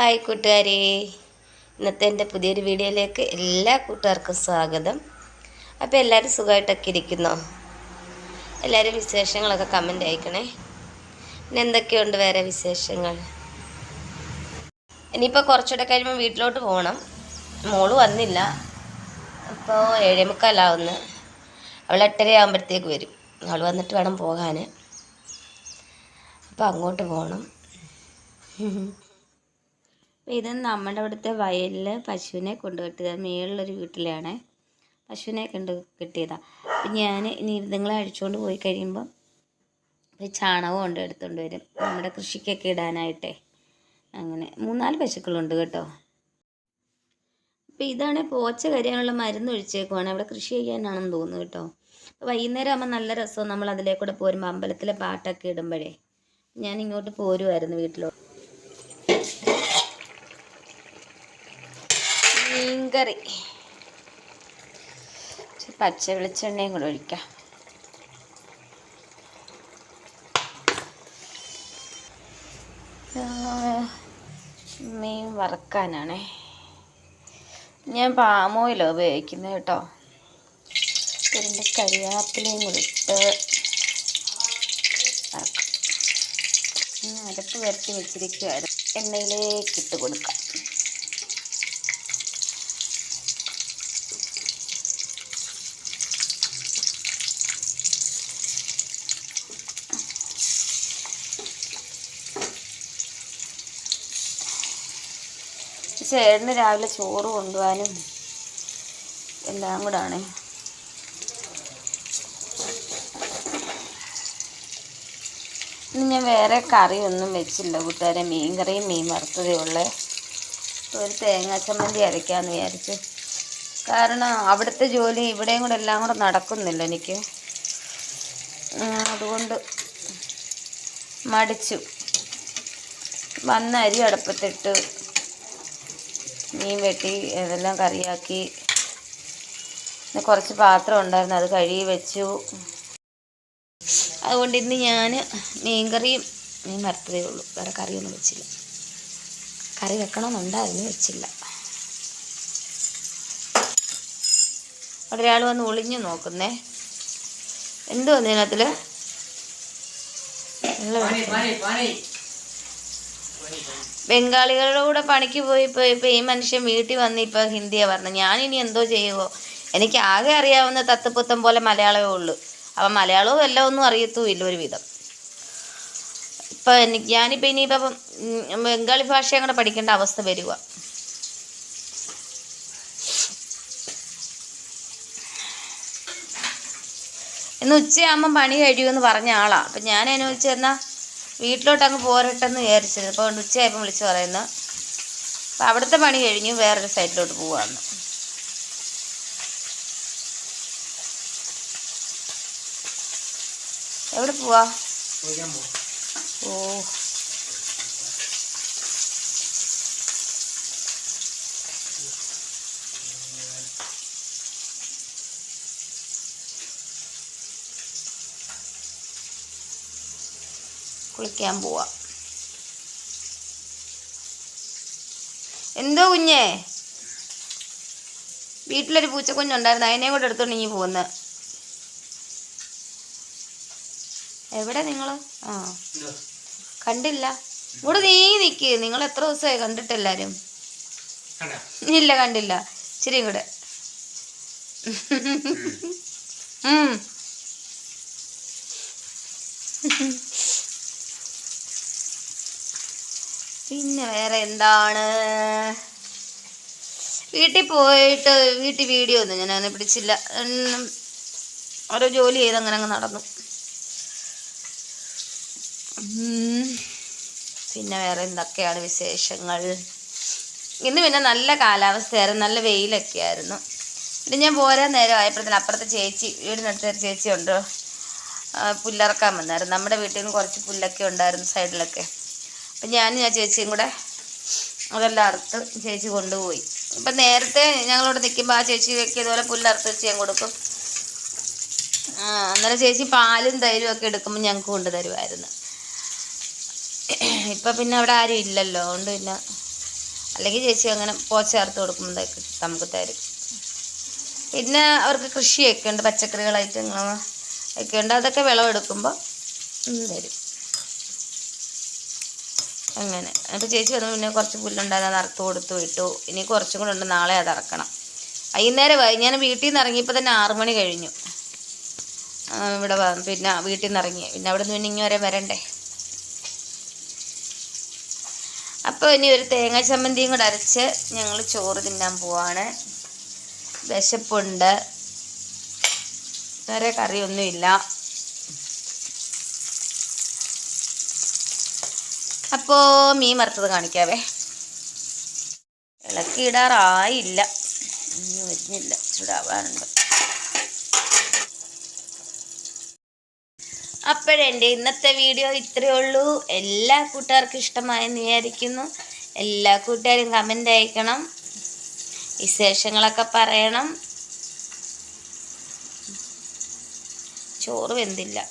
Hi കൂട്ടുകാരെ. ഇന്നത്തെ എന്റെ പുതിയൊരു വീഡിയോയിലേക്ക് എല്ലാ കൂട്ടുകാർക്കും സ്വാഗതം. അപ്പോൾ എല്ലാവരും സുഖമായിട്ടൊക്കെ ഇരിക്കുന്നോ? എല്ലാവരും വിശേഷങ്ങളൊക്കെ കമന്റ് അയക്കണേ. പിന്നെ എന്തൊക്കെയുണ്ട് വേറെ വിശേഷങ്ങൾ? ഇനിയിപ്പോൾ കുറച്ചുകൂടെ കഴിയുമ്പോൾ വീട്ടിലോട്ട് പോകണം. മോൾ വന്നില്ല. ഇപ്പോൾ ഏഴേമുക്കാലാവുന്ന്. അവൾ എട്ടര ആകുമ്പോഴത്തേക്ക് വരും. അവൾ വന്നിട്ട് വേണം പോകാൻ. അപ്പോൾ അങ്ങോട്ട് പോകണം. അപ്പോൾ ഇത് നമ്മുടെ അവിടുത്തെ വയലിൽ പശുവിനെ കൊണ്ട് കെട്ടിയത് മേളിലൊരു വീട്ടിലാണ്. പശുവിനെ കണ്ട് കെട്ടിയതാണ് അപ്പം ഞാൻ ഇനി ഇതുങ്ങളെ അഴിച്ചുകൊണ്ട് പോയി കഴിയുമ്പം ഒരു ചാണകം കൊണ്ട് എടുത്തുകൊണ്ട് വരും. നമ്മുടെ കൃഷിക്കൊക്കെ ഇടാനായിട്ടേ. അങ്ങനെ മൂന്നാൽ പശുക്കളുണ്ട് കേട്ടോ. അപ്പോൾ ഇതാണ് പോച്ച കരിയാനുള്ള മരുന്ന് ഒഴിച്ചേക്കുവാണ്. അവിടെ കൃഷി ചെയ്യാനാണെന്ന് തോന്നുന്നു കേട്ടോ. വൈകുന്നേരം ആകുമ്പോൾ നല്ല രസമാണ് നമ്മൾ അതിലേക്കൂടെ പോരുമ്പോൾ അമ്പലത്തിലെ പാട്ടൊക്കെ ഇടുമ്പോഴേ. ഞാൻ ഇങ്ങോട്ട് പോരുമായിരുന്നു വീട്ടിലോട്ട് മീൻകറി. പച്ച വെളിച്ചെണ്ണയും കൂടെ ഒഴിക്കാം. മീൻ വറക്കാനാണേ. ഞാൻ പാമോയിലാണ് ഉപയോഗിക്കുന്നത് കേട്ടോ. ഇതിന്റെ കരിയാപ്പിലയും കൂടി ഇട്ട് അരപ്പ് വരട്ടി വെച്ചിരിക്കുകയായിരുന്നു എണ്ണയിലേക്ക് ഇട്ട് കൊടുക്കാം. ചേട്ടന് രാവിലെ ചോറ് കൊണ്ടുപോകാനും എല്ലാം കൂടെ ആണ് ഇന്ന് ഞാൻ വേറെ കറിയൊന്നും വെച്ചില്ല കൂട്ടുകാരെ. മീൻ കറിയും മീൻ വറുത്തതേ ഉള്ളേ. ഒരു തേങ്ങാ ചമ്മന്തി അരയ്ക്കാമെന്ന് വിചാരിച്ചു. കാരണം അവിടുത്തെ ജോലി ഇവിടെയും കൂടെ എല്ലാം കൂടെ നടക്കുന്നില്ല എനിക്ക്. അതുകൊണ്ട് മടിച്ചു. വന്ന അരി അടുപ്പത്തിട്ട് മീൻ വെട്ടി അതെല്ലാം കറിയാക്കി. പിന്നെ കുറച്ച് പാത്രം ഉണ്ടായിരുന്നു അത് കഴുകി വെച്ചു. അതുകൊണ്ട് ഇന്ന് ഞാൻ മീൻ മീൻകറിയും മീൻ വറുത്തതേ ഉള്ളൂ. വേറെ കറിയൊന്നും വെച്ചില്ല. കറി വെക്കണമെന്നുണ്ടായിരുന്നു വെച്ചില്ല. അവിടെ ഒരാൾ വന്ന് ഒളിഞ്ഞു നോക്കുന്നേ. എന്തോ വന്നതിനകത്തിൽ വെള്ളം? ബംഗാളികളുടെ കൂടെ പണിക്ക് പോയി ഇപ്പോൾ ഇപ്പോൾ ഈ മനുഷ്യൻ വീട്ടിൽ വന്ന് ഇപ്പോൾ ഹിന്ദിയാണ് പറഞ്ഞത്. ഞാനിനി എന്തോ ചെയ്യുമോ എനിക്ക് ആകെ അറിയാവുന്ന തത്തുപുത്തം പോലെ മലയാളമേ ഉള്ളൂ. അപ്പം മലയാളവും എല്ലാം ഒന്നും അറിയത്തുമില്ല ഒരുവിധം. ഇപ്പം എനിക്ക് ഞാനിപ്പോൾ ഇനിയിപ്പം ബംഗാളി ഭാഷയും കൂടെ പഠിക്കേണ്ട അവസ്ഥ വരിക ഇന്ന് ഉച്ചയാകുമ്പം പണി കഴിയുമെന്ന് പറഞ്ഞ ആളാണ് അപ്പം ഞാൻ അനുവദിച്ചെന്നാൽ വീട്ടിലോട്ട് അങ്ങ് പോരട്ടെന്ന് വിചാരിച്ചത് അപ്പോൾ ഉച്ചയായപ്പം വിളിച്ച് പറയുന്നു അപ്പം അവിടുത്തെ പണി കഴിഞ്ഞു വേറൊരു സൈഡിലോട്ട് പോവാന്ന്. എവിടെ പോവാ. ഓ. കുളിക്കാൻ പോവാ. എന്തോ കുഞ്ഞേ? വീട്ടിലൊരു പൂച്ചക്കുഞ്ഞുണ്ടായിരുന്നു അതിനെയും കൂടെ എടുത്തോണ്ട് ഇനി പോകുന്ന എവിടെ നിങ്ങൾ ആ. കണ്ടില്ല. ഇവിടെ നീ നിക്ക്. നിങ്ങൾ എത്ര ദിവസമായി കണ്ടിട്ടെല്ലാരും ഇല്ല കണ്ടില്ല. ഇച്ചിരി കൂടെ ഉം. പിന്നെ വേറെ എന്താണ്? വീട്ടിൽ പോയിട്ട് വീട്ടിൽ വീഡിയോ ഒന്നും ഞാൻ അങ്ങനെ പിടിച്ചില്ല. ഓരോ ജോലി ചെയ്ത് അങ്ങനെ അങ്ങ് നടന്നു. പിന്നെ വേറെ എന്തൊക്കെയാണ് വിശേഷങ്ങൾ? ഇന്ന് പിന്നെ നല്ല കാലാവസ്ഥയായിരുന്നു. നല്ല വെയിലൊക്കെ ആയിരുന്നു. പിന്നെ ഞാൻ പോരാൻ നേരം ആയപ്പോഴത്തേന് അപ്പുറത്തെ ചേച്ചി വീടിനടുത്ത് ഒരു ചേച്ചി ഉണ്ടോ ആ, പുല്ലിറക്കാൻ വന്നായിരുന്നു. നമ്മുടെ വീട്ടിൽ നിന്ന് കുറച്ച് പുല്ലൊക്കെ ഉണ്ടായിരുന്നു സൈഡിലൊക്കെ. അപ്പം ഞാനും ഞാൻ ചേച്ചിയും കൂടെ അതെല്ലാം അറുത്ത് ചേച്ചി കൊണ്ടുപോയി. ഇപ്പം നേരത്തെ ഞങ്ങളോട് നിൽക്കുമ്പോൾ ആ ചേച്ചിയൊക്കെ ഇതുപോലെ പുല്ലറുത്ത് വെച്ച് ഞാൻ കൊടുക്കും. അന്നേരം ചേച്ചി പാലും തൈരും ഒക്കെ എടുക്കുമ്പോൾ ഞങ്ങൾക്ക് കൊണ്ടു തരുമായിരുന്നു ഇപ്പം പിന്നെ അവിടെ ആരും ഇല്ലല്ലോ അതുകൊണ്ട് പിന്നെ അല്ലെങ്കിൽ ചേച്ചി അങ്ങനെ പോച്ച ചേർത്ത് കൊടുക്കുമ്പോൾ നമുക്ക് തരും. പിന്നെ അവർക്ക് കൃഷിയൊക്കെ ഉണ്ട് പച്ചക്കറികളായിട്ട് ഒക്കെ ഉണ്ട്. അതൊക്കെ വിളവെടുക്കുമ്പോൾ തരും. അങ്ങനെ. അപ്പോൾ ചേച്ചി വന്നു പിന്നെ കുറച്ച് പുല്ലുണ്ടായിരുന്നു അത് അറുത്ത് കൊടുത്തു വിട്ടു ഇനി കുറച്ചും കൂടെ ഉണ്ട് നാളെ അത് അറക്കണം. വൈകുന്നേരമായി ഞാൻ വീട്ടിൽ നിന്ന് ഇറങ്ങിയപ്പോൾ തന്നെ ആറു മണി കഴിഞ്ഞു. ഇവിടെ പിന്നെ വീട്ടിൽ നിന്ന് ഇറങ്ങി. പിന്നെ അവിടെ നിന്ന് പിന്നെ ഇങ്ങനെ വരെ വരണ്ടേ? അപ്പോൾ ഇനി ഒരു തേങ്ങ ചമ്മന്തിയും കൂടെ അരച്ച് ഞങ്ങൾ ചോറ് തിന്നാൻ പോവാണ്. വിശപ്പുണ്ട്. വേറെ കറിയൊന്നുമില്ല. അപ്പോൾ മീൻ വറുത്തത് കാണിക്കാവേ. ഇളക്കിയിടാറായില്ല. ഇനി വരുന്നില്ല ചൂടാവാറുണ്ട്. അപ്പോഴെന്റെ ഇന്നത്തെ വീഡിയോ ഇത്രയേ ഉള്ളൂ. എല്ലാ കൂട്ടുകാർക്കും ഇഷ്ടമായെന്ന് വിചാരിക്കുന്നു. എല്ലാ കൂട്ടുകാരും കമന്റ് അയക്കണം. വിശേഷങ്ങളൊക്കെ പറയണം. ചോറ് വെന്തില്ല.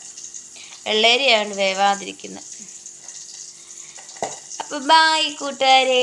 വെള്ളേരിയാണ് വേവാതിരിക്കുന്നത്. അപ്പം ബായ് കൂട്ടുകാരേ